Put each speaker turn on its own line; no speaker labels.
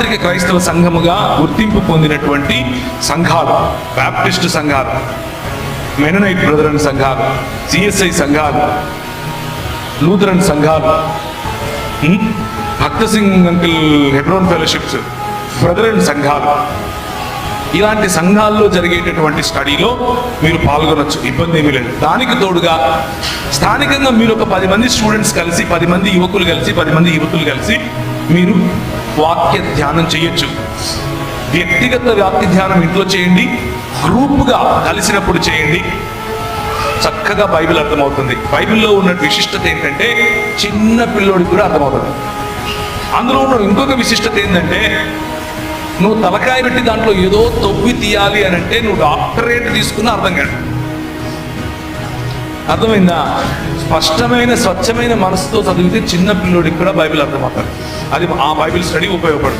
సార్వత్రిక క్రైస్తవ సంఘముగా గుర్తింపు పొందినటువంటి సంఘాలు బ్యాప్టిస్ట్ సంఘాలు మెననైట్ బ్రదరన్ సంఘాలు సిఎస్ఐ సంఘాలు లూథరన్ సంఘాలు Bakht Singh uncle Hebron fellowships brethren సంఘాలు. ఇలాంటి సంఘాల్లో జరిగేటటువంటి స్టడీలో మీరు పాల్గొనొచ్చు ఇబ్బంది ఏమీ లేదు. దానికి తోడుగా స్థానికంగా మీరు ఒక పది మంది స్టూడెంట్స్ కలిసి పది మంది యువకులు కలిసి పది మంది యువతులు కలిసి మీరు వాక్య ధ్యానం చేయొచ్చు. వ్యక్తిగత వాక్య ధ్యానం ఇంట్లో చేయండి గ్రూప్గా కలిసినప్పుడు చేయండి. చక్కగా బైబిల్ అర్థమవుతుంది. బైబిల్లో ఉన్న విశిష్టత ఏంటంటే చిన్న పిల్లోడికి కూడా అర్థమవుతుంది. అందులో ఉన్న ఇంకొక విశిష్టత ఏంటంటే నువ్వు తలకాయ పెట్టి దాంట్లో ఏదో తొవ్వి తీయాలి అని అంటే నువ్వు డాక్టరేట్ తీసుకున్న అర్థం కాదు. అర్థమైందా? స్పష్టమైన స్వచ్ఛమైన మనసుతో చదివితే చిన్న పిల్లోడికి కూడా బైబిల్ అర్థమవుతుంది. అది ఆ బైబిల్ స్టడీ ఉపయోగపడుతుంది.